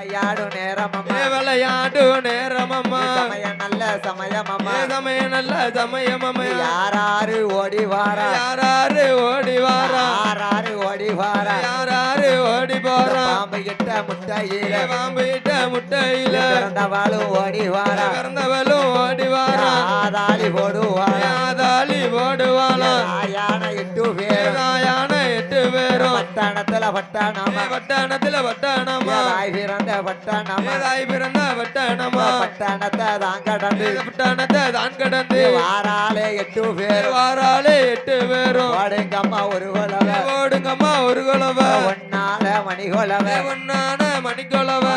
விளையாடு நேரமம்மா ஏ விளையாடு நேரமம்மா சமயம் நல்ல சமயமம்மா சமயம் நல்ல சமயமம்மா யாராரு ஓடி வாரா. யாராரு ஓடி வாரா. யாராரு ஓடி வாரா. யாராரு ஓடி போறா. பாம்பு கிட்ட முட்டையில ஏ பாம்பிட்ட முட்டையில பிறந்தவாளும் ஓடி வாரா. பிறந்தவளும் ஓடி வாரா. ஆதாளி போடுவாரா யாதாளி ஓடுவாளா யானை எட்டு பேரும் பட்டணத்துல பட்டணமா வட்டானத்துல வட்டானமா? தாய் பிறந்த பட்டணமா தாய் பிறந்த வட்டானமா? பட்டணத்தை தான் கடந்து. வட்டானத்தை தான் கடந்து. வாராலே எட்டு பேர் வாராளே எட்டு பேரும். ஓடுங்கம்மா ஒரு குலவ. ஓடுங்கம்மா ஒரு குலவ. ஒன்னால மணிகுலவ. ஒன்னான மணிக்குலவ. இன்னும்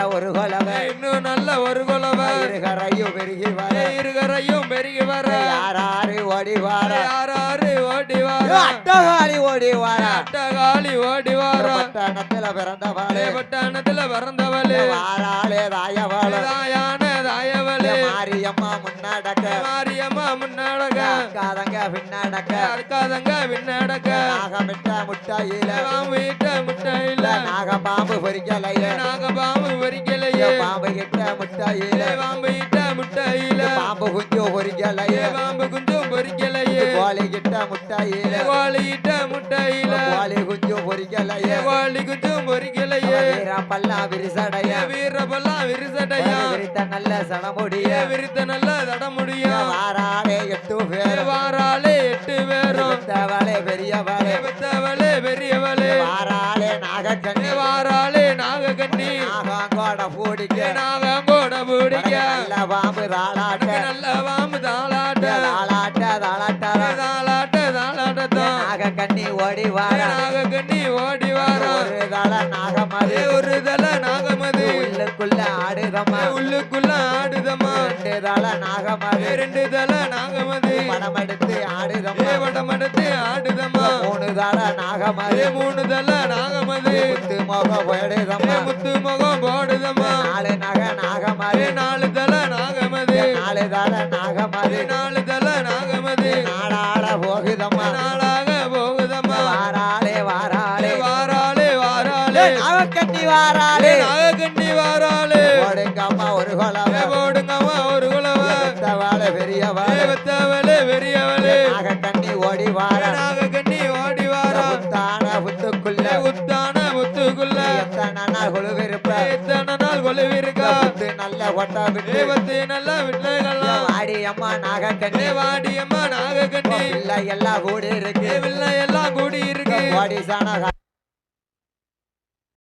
நல்ல ஒரு குலவ. இன்னும் நல்ல ஒரு குலவ. இருகரையும் பெருகி வர. இருகரையும் பெருகி வர. யாராரு ஓடி வார. யாராரு ஓடி வார. அட்டகாளி ஓடி வார. அட்டகாளி ஓடி வார. பட்டணத்துல பிறந்தவாளே. பட்டானத்துல பிறந்தவளே. வாராலே தாயவாள. தாயான தாயவளே. மாரியம்மா முன்னாடக்க. மாரியம்மா முன்னாடக அக்காதங்க பின்னாடக்க. அறுக்காதங்க பின்னடக்க. நாகமிட்ட முட்டாயில. வீட்ட முட்டையில நாகபாம்பு பொறிக்கலையே நாக பாம்பு பொறிக்கலையே பாம்பு கிட்ட முட்டாயில பாம்பு இட்ட முட்டையில. பாம்பு குஞ்சு பொறிக்கலையே பாம்பு குஞ்சும் பொறிக்கலையே கோழி கிட்ட முட்டாயில. கோழி இட்ட முட்டையில. கோழி குஞ்சு பொறிக்கலையே கோழி குஞ்சும் பொறிக்கலையே பல்லா விரிசடைய. வீரபெல்லாம் விரிசடையா. விரித்த நல்ல சனமுடிய. விரித்த நல்ல தட முடியா வாராலே எட்டு பேர் வாராளே எட்டு பேரும். பெரியவளே. பெரியவளே. வாராலே நாகக்கண்ணி வாராளே நாகக்கண்ணி. நாகங்கோட பூடிக்க. நாகங்கோட பிடிக்க. நல்ல பாம்பு தாளாட்ட. நல்ல வாம்பு தாளாட்ட. தாளாட்ட தாளாட்ட. தாளாட்ட தாளாட்டத்தான் நாகக்கண்ணி ஓடி வார நாகக்கண்ணி ஓடி வாரா ஒரு தள நாகமது. ஒரு தல நாகமது. உள்ளுக்குள்ள ஆடுதம்மா. உள்ளுக்குள்ள ஆடுதம்மா. ரெண்டு தள நாகமது. ரெண்டு தல நாகமது. படம் எடுத்து ஆடுதம்மா. வடமடத்து ஆடுதம்மா. தள நாகமது. மூணு தல நாகமது. முத்து மோக போயிடுதம்மா முத்து முகம் போடுதம்மா. நாலு நக நாகமது. நாலு தல நாகமது. நாலு தள நாகமது. நாலு தல நாகமது. நாடாட போகுதம்மா. நாளாக போகுதம்மா. வாராளே வாராளே. வாராளே வாராளே. நாகக்கண்ணி வாராளே. நாகக்கண்ணி வாராளே. ஓடுங்கம்மா ஒரு கொலவை. போடுங்கம்மா ஒரு குலவ. பெரியவாளே. பெரியவளே. நாகக்கண்ணி உத்தான முத்துக்குள்ள. எத்தனை நாள் கொழுவிருப்ப? எத்தனை நாள் புத்து நல்ல கொட்டா விட்டு. தேவத்து நல்ல விட்லைகள்லாம் வாடி அம்மா நாகக்கண்ணி. வாடியம்மா நாகக்கண்ணி. பிள்ளை எல்லாம் கூடி இருக்கு பிள்ளை எல்லாம் கூடி இருக்கு ஓடி சன